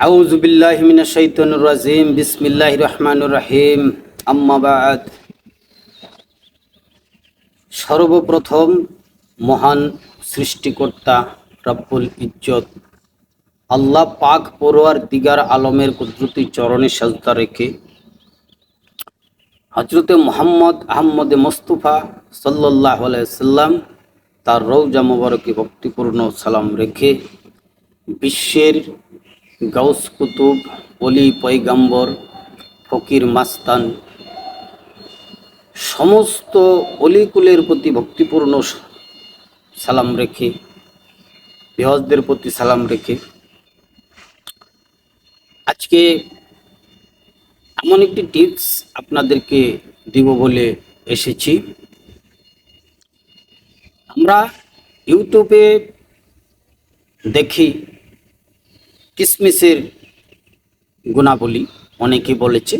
আউযু বিল্লাহি মিনাশ শাইতানির রাজিম, বিসমিল্লাহির রহমানির রহিম। আম্মা বাদ। সর্বপ্রথম মহান সৃষ্টিকর্তা রব্বুল ইজ্জত, আল্লাহ পাক পড়োয়ার দিগার আলমের কুদরতি চরণে সাজদা রেখে হজরতে মোহাম্মদ আহম্মদে মোস্তফা সাল্লাহ সাল্লাম তার রৌজা মোবারকে ভক্তিপূর্ণ সালাম রেখে বিশ্বের গাউস কুতুব, অলি পৈগাম্বর ফকির মাস্তান, সমস্ত অলিকুলের প্রতি ভক্তিপূর্ণ সালাম রেখে বেহজদের প্রতি সালাম রেখে, আজকে এমন একটি টিপস আপনাদেরকে দিব বলে এসেছি। আমরা ইউটিউবে দেখি কিসমিসের গুণাবলী অনেকে বলেছে।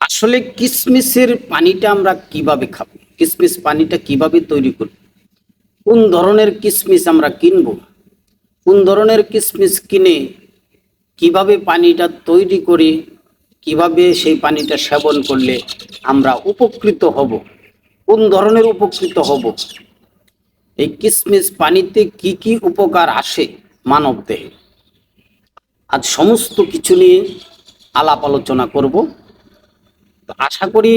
আসলে কিসমিসের পানিটা আমরা কীভাবে খাব? কিসমিস পানিটা কীভাবে তৈরি করব কোন ধরনের কিসমিস আমরা কিনব? কোন ধরনের কিসমিস কিনে কীভাবে পানিটা তৈরি করে? কীভাবে সেই পানিটা সেবন করলে আমরা উপকৃত হব? কোন ধরনের উপকৃত হব? এই কিসমিস পানিতে কি কি উপকার আসে মানব দেহে আজ সমস্ত কিছু নিয়ে আলাপ আলোচনা করব। তো আশা করি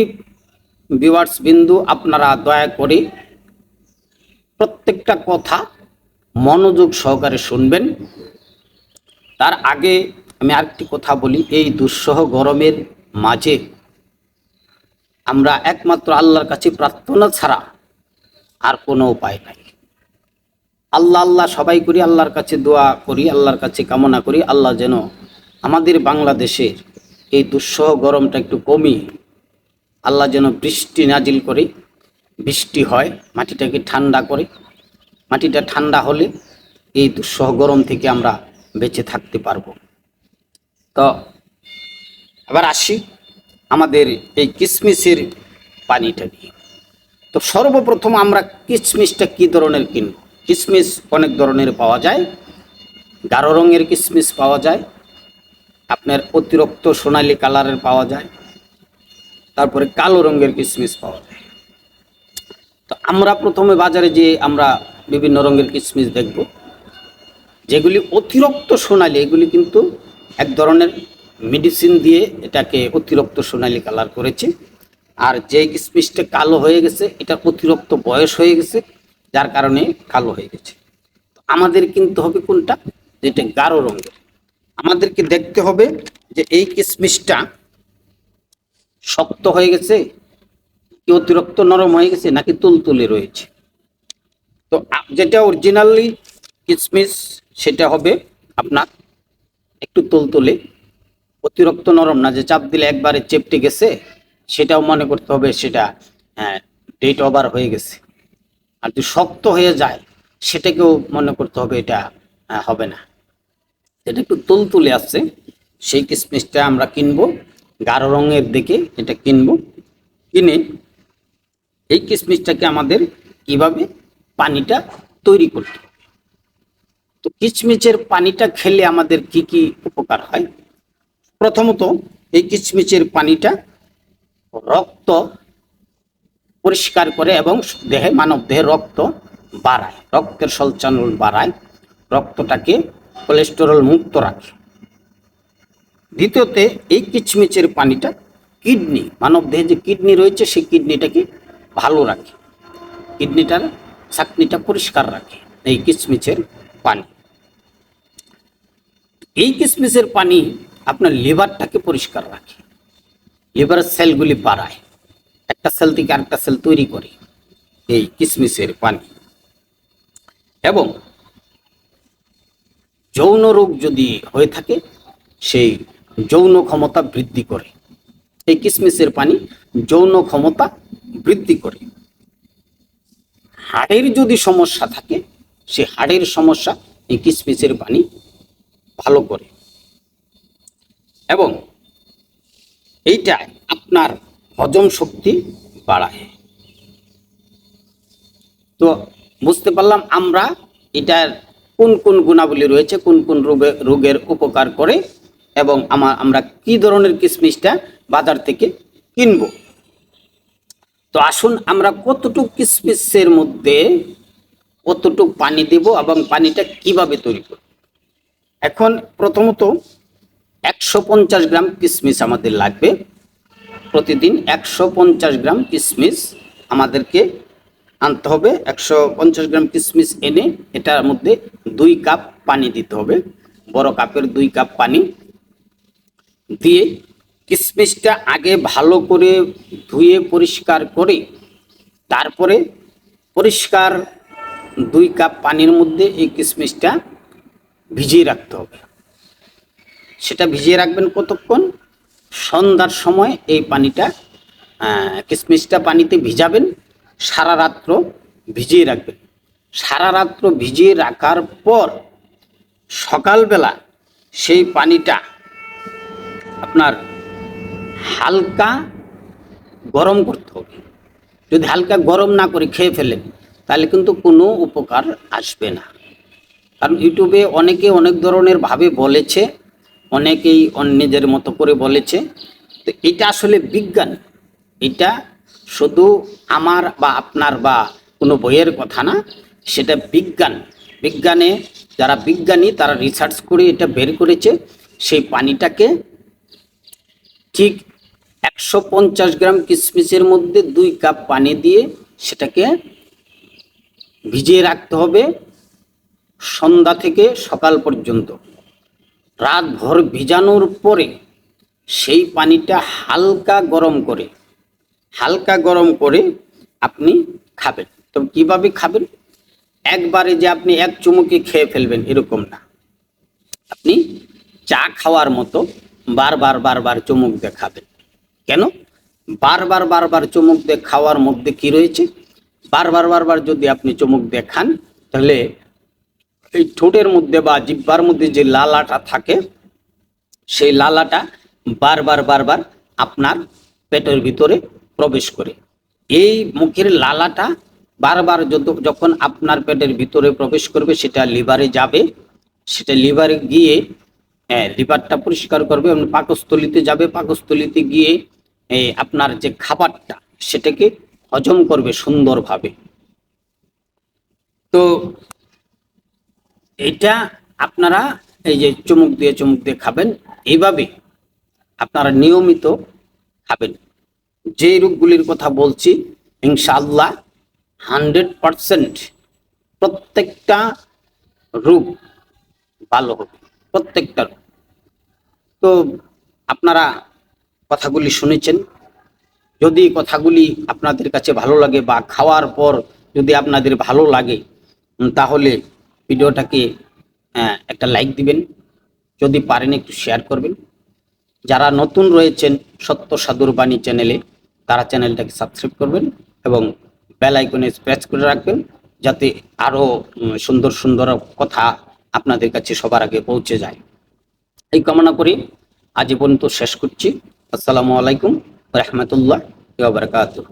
ভিউয়ার্স বিন্দু আপনারা দয়া করে প্রত্যেকটা কথা মনোযোগ সহকারে শুনবেন। তার আগে আমি আরেকটি কথা বলি, এই দুঃসহ গরমের মাঝে আমরা একমাত্র আল্লাহর কাছে প্রার্থনা ছাড়া আর কোনো উপায় নাই। আল্লাহ আল্লাহ, সবাই করি, আল্লাহর কাছে দোয়া করি, আল্লাহর কাছে কামনা করি, আল্লাহ যেন আমাদের বাংলাদেশের এই দুঃসহ গরমটা একটু কমিয়ে আল্লাহ যেন বৃষ্টি নাজিল করে, বৃষ্টি হয়, মাটিটাকে ঠান্ডা করে, মাটিটা ঠান্ডা হলে এই দুঃসহ গরম থেকে আমরা বেঁচে থাকতে পারব। তো আবার আসি আমাদের এই কিসমিসের পানিটা নিয়ে। তো সর্বপ্রথম আমরা কিসমিসটা কি ধরনের কিনব? কিসমিস অনেক ধরনের পাওয়া যায়। গাঢ় রঙের কিসমিস পাওয়া যায়। আপনার অতিরিক্ত সোনালি কালারের পাওয়া যায়। তারপরে কালো রঙের কিসমিস পাওয়া যায়। তো আমরা প্রথমে বাজারে যে আমরা বিভিন্ন রঙের কিসমিস দেখব, যেগুলি অতিরিক্ত সোনালি, এগুলি কিন্তু এক ধরনের মেডিসিন দিয়ে এটাকে অতিরিক্ত সোনালি কালার করেছে। আর যে কিসমিসটা কালো হয়ে গেছে, এটা অতিরিক্ত বয়স হয়ে গেছে যার কারণে কালো হয়ে গেছে। আমাদের কিনতে হবে কোনটা? যেটা গাঢ় রঙের। আমাদেরকে দেখতে হবে যে এই কিসমিসটা শক্ত হয়ে গেছে, কি অতিরিক্ত নরম হয়ে গেছে, নাকি তুলতুলে রয়েছে। তো যেটা অরিজিনালি কিসমিস, সেটা হবে আপনার একটু তুলতুলে। অতিরিক্ত নরম না, যে চাপ দিলে একবারে চেপটে গেছে, সেটাও মনে করতে হবে সেটা হ্যাঁ ডেট ওভার হয়ে গেছে। আর যদি শক্ত হয়ে যায়, সেটাকেও মনে করতে হবে এটা হবে না। এটা একটু তুলতুলে আসছে। সেই কিসমিসটা আমরা কিনবো, গাঢ় রঙের দিকে এটা কিনবো। কিনে এই কিসমিসটাকে আমাদের কীভাবে পানিটা তৈরি করতে তো কিচমিচের পানিটা খেলে আমাদের কি কি উপকার হয়? প্রথমত এই কিচমিচের পানিটা রক্ত পরিষ্কার করে এবং দেহে, মানব দেহে রক্ত বাড়ায়, রক্তের সঞ্চালন বাড়ায়, রক্তটাকে কোলেস্টেরল মুক্ত রাখে। দ্বিতীয়তে, এই কিচমিচের পানিটা কিডনি, মানব দেহে যে কিডনি রয়েছে, সেই কিডনিটাকে ভালো রাখে। কিডনিটার চাকনিটা পরিষ্কার রাখে এই কিচমিচের পানি। এই কিসমিসের পানি আপনার লিভারটাকে পরিষ্কার রাখে। লিভারের সেলগুলি বাড়ায়। একটা সেল থেকে আরেকটা সেল তৈরি করে এই কিসমিসের পানি। এবং যৌন রোগ যদি হয়ে থাকে, সেই যৌন ক্ষমতা বৃদ্ধি করে। এই কিসমিসের পানি যৌন ক্ষমতা বৃদ্ধি করে। হাড়ের যদি সমস্যা থাকে, সে হাড়ের সমস্যা এই কিসমিসের পানি ভালো করে। এবং এইটা আপনার হজম শক্তি বাড়ায়। তো বুঝতে পারলাম আমরা এটার কোন কোন গুণাবলী রয়েছে, কোন কোন রোগে, রোগের উপকার করে এবং আমা আমরা কি ধরনের কিশমিশটা বাজার থেকে কিনব। তো আসুন আমরা কতটুকু কিশমিশের মধ্যে কতটুকু পানি দেব এবং পানিটা কীভাবে তৈরি করব। এখন প্রথমত একশো পঞ্চাশ গ্রাম কিশমিশ আমাদের লাগবে। প্রতিদিন একশো পঞ্চাশ গ্রাম কিশমিশ আমাদেরকে আনতে হবে। একশো পঞ্চাশ গ্রাম কিশমিশ এনে এটার মধ্যে দুই কাপ পানি দিতে হবে। বড় কাপের দুই কাপ পানি দিয়ে কিশমিশটা আগে ভালো করে ধুয়ে পরিষ্কার করে তারপরে পরিষ্কার দুই কাপ পানির মধ্যে এই কিশমিশটা ভিজিয়ে রাখতে হবে। সেটা ভিজিয়ে রাখবেন কতক্ষণ? সন্ধ্যার সময় এই পানিটা কিশমিশটা পানিতে ভিজাবেন, সারা রাত্র ভিজিয়ে রাখবেন। সারা রাত্র ভিজিয়ে রাখার পর সকালবেলা সেই পানিটা আপনার হালকা গরম করতে হবে। যদি হালকা গরম না করে খেয়ে ফেলেন, তাহলে কিন্তু কোনো উপকার আসবে না। কারণ ইউটিউবে অনেকে অনেক ধরনের ভাবে বলেছে অনেকেই অন- নিজের মতো করে বলেছে। তো এটা আসলে বিজ্ঞান। এটা শুধু আমার বা আপনার বা কোনো বইয়ের কথা না, সেটা বিজ্ঞান। বিজ্ঞানে যারা বিজ্ঞানী, তারা রিসার্চ করে এটা বের করেছে। সেই পানিটাকে ঠিক একশো পঞ্চাশ গ্রাম কিশমিশের মধ্যে দুই কাপ পানি দিয়ে সেটাকে ভিজিয়ে রাখতে হবে সন্ধ্যা থেকে সকাল পর্যন্ত। রাত ভর ভিজানোর পরে সেই পানিটা হালকা গরম করে, হালকা গরম করে আপনি খাবেন। তো কীভাবে খাবেন? একবারে যে আপনি এক চুমুকে খেয়ে ফেলবেন এরকম না। আপনি চা খাওয়ার মতো বারবার বারবার চুমুক দিয়ে খাবেন। কেন? বারবার বারবার চুমুক দিয়ে খাওয়ার মধ্যে কি রয়েছে? বারবার বারবার যদি আপনি চুমুক দিয়ে খান, তাহলে এই ঠোঁটের মধ্যে বা জিব্বার মধ্যে যে লালাটা থাকে, সেই লালাটা বারবার বারবার আপনার পেটের ভিতরে প্রবেশ করে। এই মুখের লালাটা বারবার যত- যখন আপনার পেটের ভিতরে প্রবেশ করবে, সেটা লিভারে যাবে। সেটা লিভারে গিয়ে লিভারটা পরিষ্কার করবে, এবং পাকস্থলিতে যাবে। পাকস্থলিতে গিয়ে আপনার যে খাবারটা, সেটাকে হজম করবে সুন্দরভাবে। তো এটা আপনারা এই যে চুমুক দিয়ে চুমুক দিয়ে খাবেন, এইভাবে আপনারা নিয়মিত খাবেন। যে রোগগুলির কথা বলছি, ইনশাআল্লাহ হান্ড্রেড পারসেন্ট প্রত্যেকটা রোগ ভালো হবে, প্রত্যেকটা তো আপনারা কথাগুলি শুনেছেন, যদি কথাগুলি আপনাদের কাছে ভালো লাগে বা খাওয়ার পর যদি আপনাদের ভালো লাগে তাহলে ভিডিওটাকে আহ, একটা লাইক দিবেন। যদি পারেন একটু শেয়ার করবেন। যারা নতুন রয়েছেন সত্য সাধুর বাণী চ্যানেলে তারা চ্যানেলটাকে সাবস্ক্রাইব করবেন এবং বেল আইকনে প্রেস করে রাখবেন যাতে আরও সুন্দর সুন্দর কথা আপনাদের কাছে সবার আগে পৌঁছে যায়। এই কামনা করি আজ পর্যন্ত শেষ করছি। আসসালামু আলাইকুম রহমতুল্লাহ বারকাতুহ।